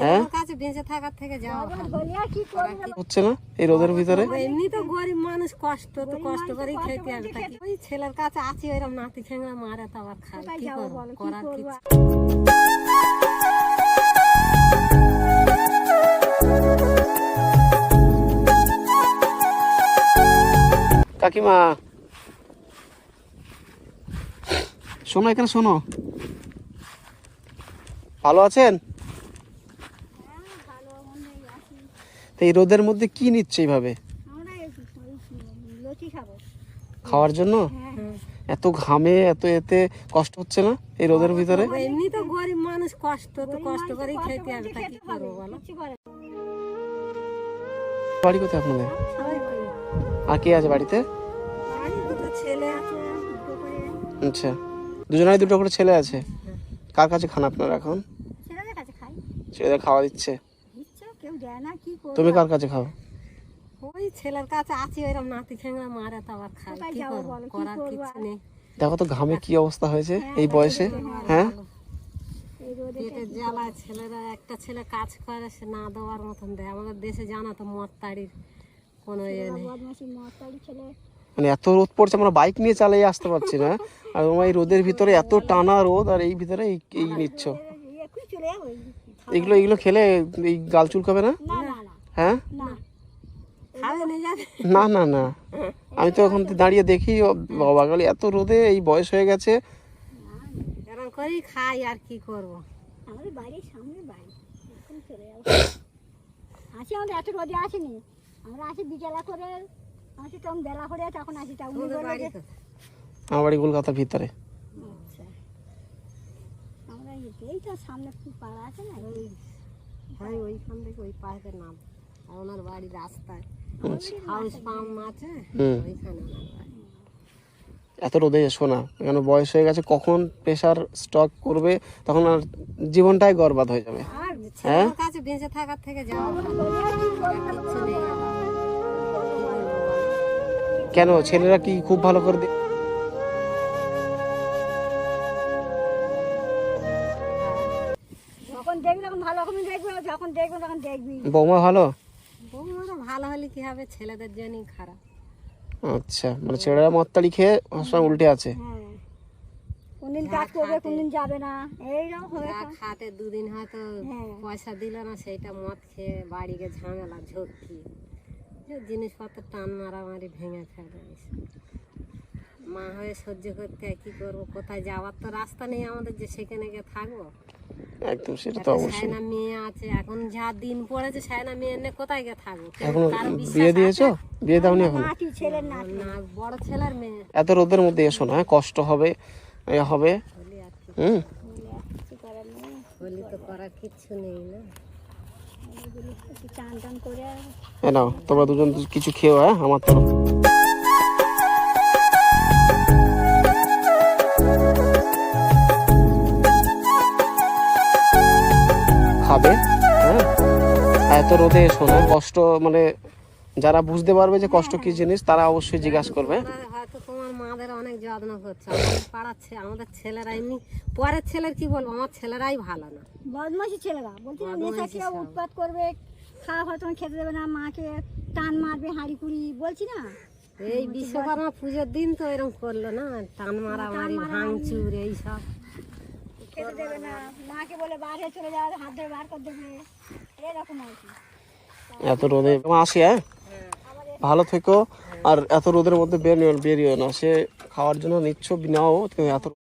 হ্যাঁ? কাছে বেঁচে থাকার থেকে যাওয়া হচ্ছে না? এই রোদের ভিতরে? এমনি তো গরিব মানুষ কষ্ট তো কষ্ট করেই খেতে হবে ওই ছেলের কাছে আছি ওইরকম নাতি খেংড়া মারে তো আবার খাই কি করার কিছু কাকিমা। শোনো এখানে শোনো। ভালো আছেন? তো এই রোদের মধ্যে কি নিচ্ছে এইভাবে? খাওয়ার জন্য? এত ঘামে এত এতে কষ্ট হচ্ছে না এই রোদের ভিতরে? এমনি তো গরিব মানুষ কষ্ট তো কষ্ট করেই খেতে হবে তা কি করব বলো? বাড়ি কোথায় আপনাদের? আর কে আছে বাড়িতে? আচ্ছা। দুজনের দুটো করে ছেলে আছে? কার কাছে খান আপনারা এখন? ছেলেদের কাছে খাই। ছেলেদের খাওয়া দিচ্ছে? দেয় না কি করব তুমি কার কাছে খাও ওই ছেলের কাছে আছি ওইরকম নাতি খেংড়া মারে তো আবার খাই কি করব করার কিছু নেই দেখো তো ঘামে কি অবস্থা হয়েছে এই বয়সে হ্যাঁ পেটের ছেলেরা একটা ছেলে কাজ করে সে না দেওয়ার মতন দেয় আমাদের দেশে জানা তো মদ তাড়ির কোনো ইয়ে নেই মানে এত রোদ পড়ছে আমরা বাইক নিয়ে চালিয়ে আসতে পারছি না আর তোমার এই রোদের ভিতরে এত টানা রোদ আর এই ভিতরে এই এই নিচ্ছ এগুলো এগুলো খেলে এই গাল চুলকাবে না? না না না। হ্যাঁ? না। না না না। আমি তো এখন দাঁড়িয়ে দেখি ও বাবা গেলে এত রোদে এই বয়স হয়ে গেছে। করেই খাই আর কি করব? আমাদের বাড়ির সামনে বাড়ি। চলে যাব। আসি আমাদের এত রোদে আসেনি। আমরা আসি বিকেলা করে আসি তখন বেলা করে তখন আসি তখন উনি তোদের বলল বাড়ি যে তো। আমার বাড়ি কলকাতার ভিতরে। আমরা এই তো সামনে পাড়া আছে না? ওই হ্যাঁ ওইখান থেকে ওই পার্কের নাম। আর ওনার বাড়ি রাস্তায়। হাউস পাম্প আছে? হুম। ওইখানে এত রোদে এসো না। কেন বয়স হয়ে গেছে কখন প্রেশার স্টক করবে তখন আর জীবনটাই গরবাদ হয়ে যাবে। আর ছেলের কাছে বেঁচে থাকার থেকে? কেন? ছেলেরা কি খুব ভালো করে যখন দেখবি তখন ভালো রকমই দেখবি যখন দেখবি তখন দেখবি। বৌমা ভালো? বৌমারা ভালো হলে কি হবে? ছেলেদের জন্যই খারাপ। আচ্ছা মানে ছেলেরা মত্তালি খেয়ে সবসময় উল্টে আছে। হ্যাঁ। কোনদিন কাজ করবে কোনদিন যাবে না। এইরকম হবে যা খাটে দুদিন হয়তো হ্যাঁ। পয়সা দিল না সেইটা মদ খেয়ে বাড়ি গিয়ে ঝামেলা ঝক্কি। যে জিনিসপত্র টান মারামারি ভেঙে ফেলে মা হয়ে সহ্য করতে হয় কি করব? কোথায় যাওয়ার তো রাস্তা নেই আমাদের যে সেখানে গিয়ে থাকব। একদম সেটা তো অবশ্যই। সায়না মেয়ে আছে এখন যা দিন পড়েছে সায়না মেয়ে এনে কোথায় গিয়ে থাকব? এখন বিয়ে দিয়েছ? বিয়ে দাওনি এখন? ছেলের না না বড় ছেলের মেয়ে। এত রোদের মধ্যে এসো না? কষ্ট হবে এ হবে। আর হুম? কিছু করার নেই। বলি তো করার কিচ্ছু নেই না। একটু চান টান করে এ নাও তোমরা দুজন কিছু খেও হ্যাঁ আমার তরফ এত রোদে এসো না কষ্ট মানে যারা বুঝতে পারবে যে কষ্ট কি জিনিস তারা অবশ্যই জিজ্ঞাসা করবে। হয়তো তোমার মাদের অনেক যত্ন করছ আমাদের পাড়ার ছে- আমাদের ছেলেরা এমনি পরের ছেলের কি বলব? আমার ছেলেরাই ভালো না। বদমাসি ছেলেরা। বলছি নেশা খেয়ে উৎপাত করবে খাওয়া হয়তো খেতে দেবে না মাকে টান মারবে হাঁড়ি কুড়ি বলছি না? এই বিশ্বকর্মা পুজোর দিন তো এরকম করল না টান মারামারি ভাঙচুর এইসব। খেতে দেবে না। মাকে বলে বাইরে চলে হাত ধরে বার করে দেবে। এরকম আর কি। এত রোদে আসি হ্যাঁ? ভালো থেকো। আর এত রোদের মধ্যে বেরিয়ে না। সে খাওয়ার জন্য নিচ্ছ বিনাও এত